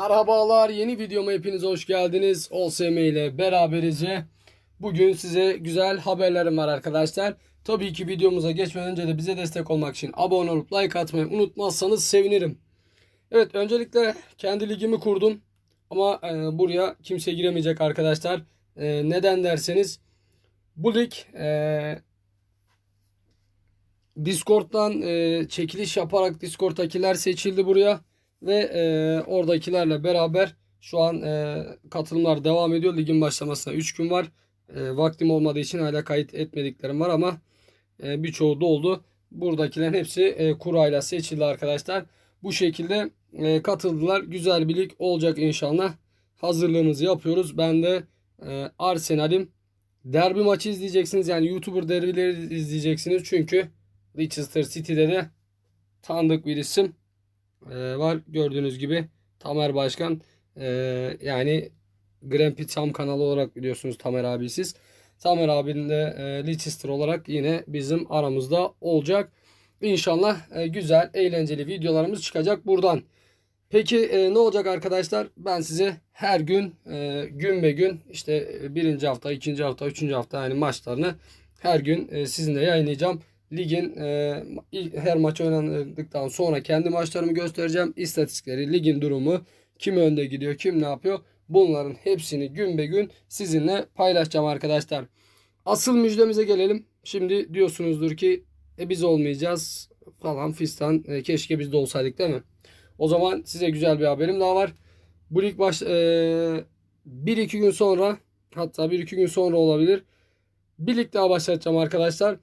Merhabalar yeni videoma hepiniz hoş geldiniz. OSM ile beraberize. Bugün size güzel haberlerim var arkadaşlar. Tabii ki videomuza geçmeden önce de bize destek olmak için abone olup like atmayı unutmazsanız sevinirim. Evet öncelikle kendi ligimi kurdum. Ama e, buraya kimse giremeyecek arkadaşlar. E, neden derseniz bu lig e, Discord'dan e, çekiliş yaparak Discord'dakiler seçildi buraya. Ve e, oradakilerle beraber şu an e, katılımlar devam ediyor. Ligin başlamasına 3 gün var. E, vaktim olmadığı için hala kayıt etmediklerim var ama e, birçoğu doldu. Buradakilerin hepsi e, kurayla seçildi arkadaşlar. Bu şekilde e, katıldılar. Güzel bir lig olacak inşallah. Hazırlığımızı yapıyoruz. Ben de e, Arsenal'im. Derbi maçı izleyeceksiniz. Yani YouTuber derbileri izleyeceksiniz. Çünkü Leicester City'de de tanıdık bir isim e, var. Gördüğünüz gibi Tamer Başkan e, yani Grandpi Tam kanalı olarak biliyorsunuz Tamer abi siz. Tamer abinin de e, Leicester olarak yine bizim aramızda olacak. İnşallah güzel, eğlenceli videolarımız çıkacak buradan. Peki ne olacak arkadaşlar? Ben size her gün gün be gün işte birinci hafta, ikinci hafta, üçüncü hafta yani maçlarını her gün sizinle yayınlayacağım. Ligin e, her maç oynandıktan sonra kendi maçlarımı göstereceğim. İstatistikleri, ligin durumu, kim önde gidiyor, kim ne yapıyor. Bunların hepsini gün be gün sizinle paylaşacağım arkadaşlar. Asıl müjdemize gelelim. Şimdi diyorsunuzdur ki e, biz olmayacağız falan fistan. E, keşke biz de olsaydık değil mi? O zaman size güzel bir haberim daha var. Bu lig baş, e, 1-2 gün sonra hatta 1-2 gün sonra olabilir. Bir lig daha başlatacağım arkadaşlar.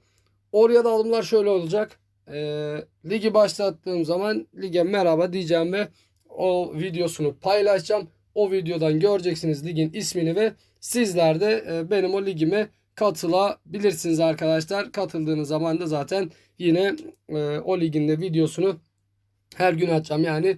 Oraya da alımlar şöyle olacak. E, ligi başlattığım zaman lige merhaba diyeceğim ve o videosunu paylaşacağım. O videodan göreceksiniz ligin ismini ve sizler de e, benim o ligime katılabilirsiniz arkadaşlar. Katıldığınız zaman da zaten yine e, o ligin de videosunu her gün açacağım. Yani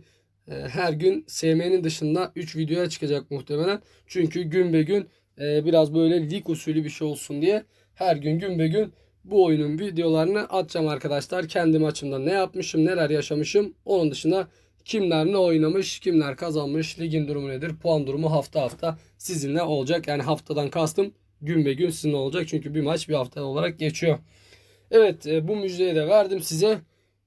e, her gün SM'nin dışında 3 videoya çıkacak muhtemelen. Çünkü gün be gün e, biraz böyle lig usulü bir şey olsun diye her gün gün be gün bu oyunun videolarını atacağım arkadaşlar. Kendi maçımda ne yapmışım, neler yaşamışım. Onun dışında kimler ne oynamış, kimler kazanmış, ligin durumu nedir, puan durumu hafta hafta sizinle olacak. Yani haftadan kastım gün be gün sizinle olacak. Çünkü bir maç bir hafta olarak geçiyor. Evet e, bu müjdeyi de verdim size.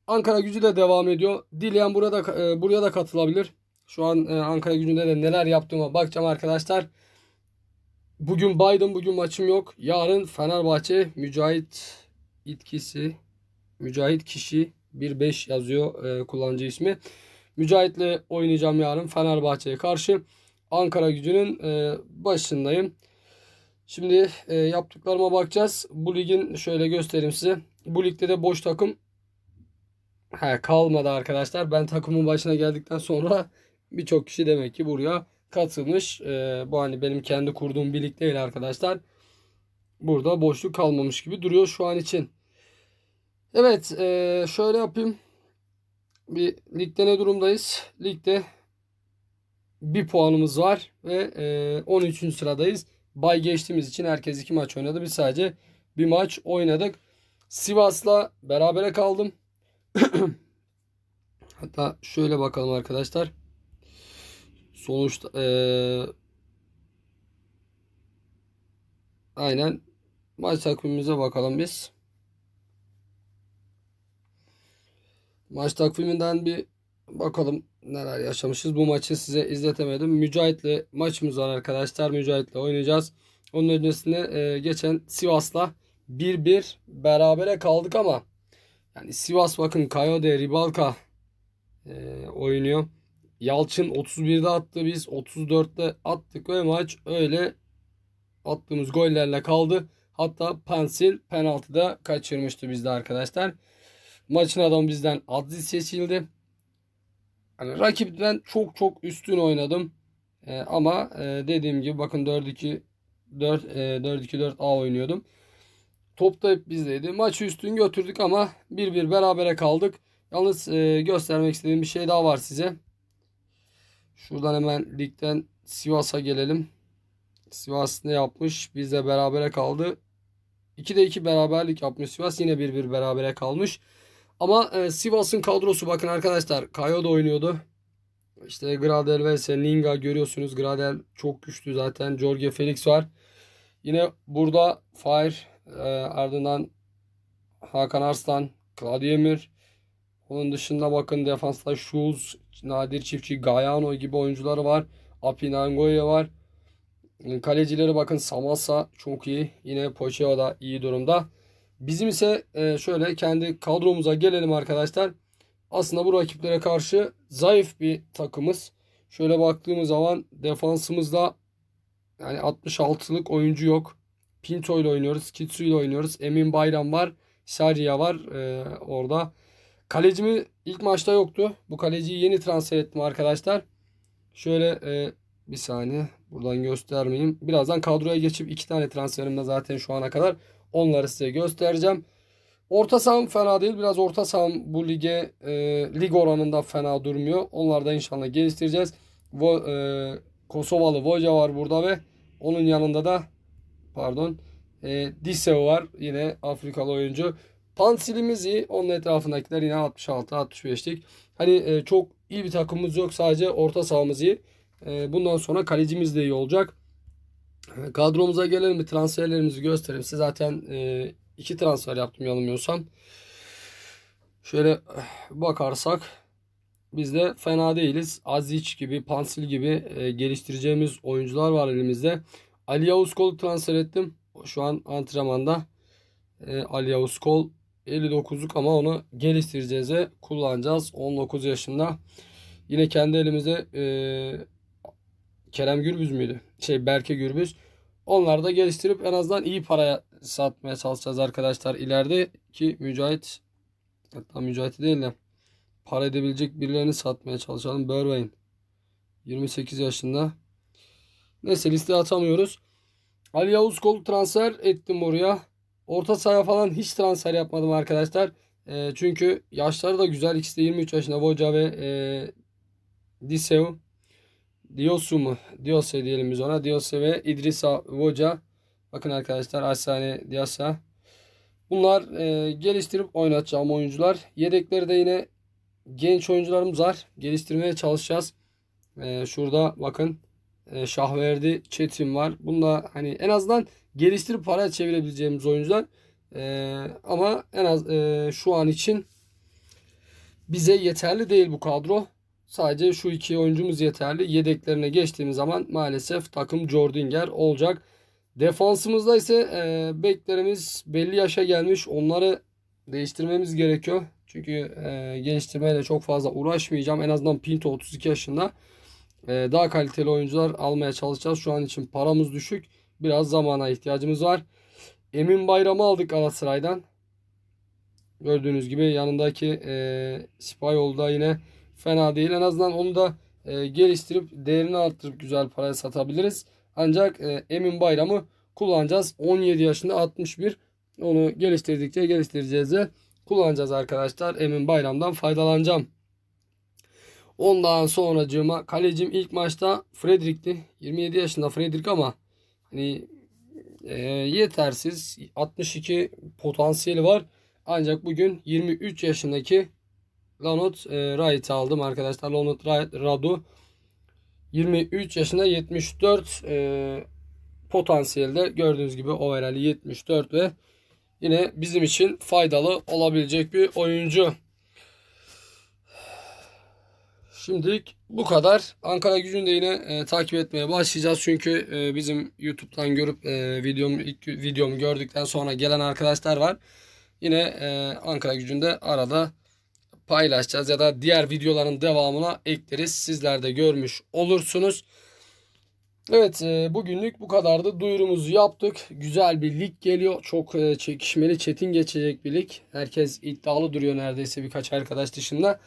Ankara gücü de devam ediyor. Dileyen burada e, buraya da katılabilir. Şu an e, Ankara gücünde de neler yaptığıma bakacağım arkadaşlar. Bugün Biden bugün maçım yok. Yarın Fenerbahçe Mücahit itkisi Mücahit kişi 1-5 yazıyor e, kullanıcı ismi. Mücahit'le oynayacağım yarın Fenerbahçe'ye karşı. Ankara gücünün e, başındayım. Şimdi e, yaptıklarıma bakacağız. Bu ligin şöyle göstereyim size. Bu ligde de boş takım He, kalmadı arkadaşlar. Ben takımın başına geldikten sonra birçok kişi demek ki buraya katılmış. Ee, bu hani benim kendi kurduğum bir lig değil arkadaşlar. Burada boşluk kalmamış gibi duruyor şu an için. Evet ee, şöyle yapayım. Bir ligde ne durumdayız? Ligde bir puanımız var ve ee, 13. sıradayız. Bay geçtiğimiz için herkes iki maç oynadı. Biz sadece bir maç oynadık. Sivas'la berabere kaldım. Hatta şöyle bakalım arkadaşlar. Sonuçta eee, aynen maç takvimimize bakalım biz. Maç takviminden bir bakalım neler yaşamışız. Bu maçı size izletemedim. Mücahit'le maçımız var arkadaşlar. Mücahit'le oynayacağız. Onun öncesinde eee, geçen Sivas'la 1-1 berabere kaldık ama yani Sivas bakın Kayode Ribalka e, oynuyor. Yalçın 31'de attı biz 34'te attık ve maç öyle attığımız gollerle kaldı. Hatta Pensil penaltıda kaçırmıştı bizde arkadaşlar. Maçın adamı bizden Aziz seçildi. Yani rakipten çok çok üstün oynadım. E, ama e, dediğim gibi bakın 4-2 4 e, 4-2-4-A oynuyordum. Top da hep bizdeydi. Maçı üstün götürdük ama 1-1 berabere kaldık. Yalnız e, göstermek istediğim bir şey daha var size. Şuradan hemen ligden Sivas'a gelelim. Sivas ne yapmış? Bizle berabere kaldı. 2'de 2 beraberlik yapmış Sivas. Yine 1-1 berabere kalmış. Ama e, Sivas'ın kadrosu bakın arkadaşlar. Kayo da oynuyordu. İşte Gradel vs Ninga görüyorsunuz. Gradel çok güçlü zaten. Jorge Felix var. Yine burada Fire e, ardından Hakan Arslan, Claudio Emir. Onun dışında bakın defansta Şuz, Nadir Çiftçi, Gayano gibi oyuncuları var. Apinangoya var. Kalecileri bakın Samasa çok iyi. Yine Pocheo da iyi durumda. Bizim ise e, şöyle kendi kadromuza gelelim arkadaşlar. Aslında bu rakiplere karşı zayıf bir takımız. Şöyle baktığımız zaman defansımızda yani 66'lık oyuncu yok. Pinto ile oynuyoruz. Kitsu ile oynuyoruz. Emin Bayram var. Sarıya var e, orada. Kalecimi ilk maçta yoktu. Bu kaleciyi yeni transfer ettim arkadaşlar. Şöyle e, bir saniye buradan göstermeyeyim. Birazdan kadroya geçip iki tane transferimde zaten şu ana kadar onları size göstereceğim. Orta saham fena değil. Biraz orta saham bu lige e, lig oranında fena durmuyor. Onları da inşallah geliştireceğiz. Vo, e, Kosovalı Voca var burada ve onun yanında da pardon e, Diseo var. Yine Afrikalı oyuncu. Pansilimiz iyi. Onun etrafındakiler yine 66-65'lik. Hani e, çok iyi bir takımımız yok. Sadece orta sahamız iyi. E, bundan sonra kalecimiz de iyi olacak. E, kadromuza gelelim transferlerimizi göstereyim. Size zaten e, iki transfer yaptım yanılmıyorsam. Şöyle eh, bakarsak biz de fena değiliz. Aziz gibi, Pansil gibi e, geliştireceğimiz oyuncular var elimizde. Ali Yavuz Kol'u transfer ettim. Şu an antrenmanda. E, Ali Yavuz Kol 59'luk ama onu geliştireceğiz ve kullanacağız. 19 yaşında. Yine kendi elimizde e, Kerem Gürbüz müydü? Şey Berke Gürbüz. Onları da geliştirip en azından iyi paraya satmaya çalışacağız arkadaşlar. İleride ki Mücahit hatta Mücahit değil de para edebilecek birilerini satmaya çalışalım. Berwayne 28 yaşında. Neyse listeye atamıyoruz. Ali Yavuz kol transfer ettim oraya. Orta sahaya falan hiç transfer yapmadım arkadaşlar. E, çünkü yaşları da güzel. İkisi de 23 yaşında. Voca ve e, Diseu. Diosu mu? Diose diyelim biz ona. Diose ve İdrisa Voca. Bakın arkadaşlar Asane Diasa. Bunlar e, geliştirip oynatacağım oyuncular. Yedekleri de yine genç oyuncularımız var. Geliştirmeye çalışacağız. E, şurada bakın e, Şahverdi Çetin var. Bunda hani en azından geliştirip para çevirebileceğimiz oyuncular. E, ama en az e, şu an için bize yeterli değil bu kadro. Sadece şu iki oyuncumuz yeterli. Yedeklerine geçtiğimiz zaman maalesef takım Jordinger olacak. Defansımızda ise e, beklerimiz belli yaşa gelmiş. Onları değiştirmemiz gerekiyor. Çünkü e, geliştirmeyle çok fazla uğraşmayacağım. En azından Pinto 32 yaşında. E, daha kaliteli oyuncular almaya çalışacağız. Şu an için paramız düşük. Biraz zamana ihtiyacımız var. Emin Bayram'ı aldık Galatasaray'dan. Gördüğünüz gibi yanındaki e, Sipayoğlu da yine fena değil. En azından onu da e, geliştirip değerini arttırıp güzel paraya satabiliriz. Ancak e, Emin Bayram'ı kullanacağız. 17 yaşında 61. Onu geliştirdikçe geliştireceğiz de kullanacağız arkadaşlar. Emin Bayram'dan faydalanacağım. Ondan sonracığıma kalecim ilk maçta Frederick'ti. 27 yaşında Frederick ama hani e, yetersiz. 62 potansiyeli var. Ancak bugün 23 yaşındaki Lanot e, Wright'ı aldım arkadaşlar. Lanot Radu 23 yaşında 74 e, potansiyelde gördüğünüz gibi overall'i 74 ve yine bizim için faydalı olabilecek bir oyuncu. Şimdilik bu kadar. Ankara gücünü de yine e, takip etmeye başlayacağız. Çünkü e, bizim YouTube'dan görüp e, videomu, ilk videomu gördükten sonra gelen arkadaşlar var. Yine e, Ankara gücünde arada paylaşacağız ya da diğer videoların devamına ekleriz. Sizler de görmüş olursunuz. Evet e, bugünlük bu kadardı. Duyurumuzu yaptık. Güzel bir lig geliyor. Çok e, çekişmeli, çetin geçecek bir lig. Herkes iddialı duruyor neredeyse birkaç arkadaş dışında.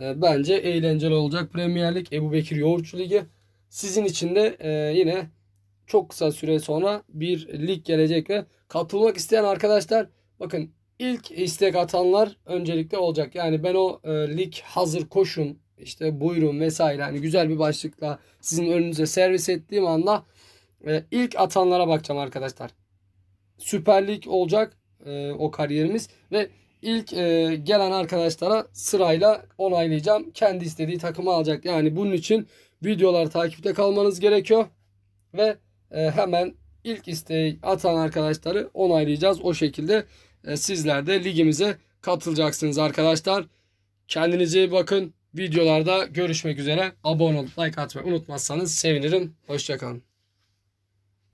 E, bence eğlenceli olacak. Premier Lig, Ebu Bekir Yoğurtçu Ligi. Sizin için de yine çok kısa süre sonra bir lig gelecek ve katılmak isteyen arkadaşlar bakın ilk istek atanlar öncelikle olacak. Yani ben o e, lig hazır koşun işte buyurun vesaire hani güzel bir başlıkla sizin önünüze servis ettiğim anda e, ilk atanlara bakacağım arkadaşlar. Süper Lig olacak e, o kariyerimiz ve ilk e, gelen arkadaşlara sırayla onaylayacağım. Kendi istediği takımı alacak. Yani bunun için videolar takipte kalmanız gerekiyor. Ve e, hemen ilk isteği atan arkadaşları onaylayacağız. O şekilde e, sizler de ligimize katılacaksınız arkadaşlar. Kendinize iyi bakın. Videolarda görüşmek üzere. Abone olup like atmayı unutmazsanız sevinirim. Hoşçakalın.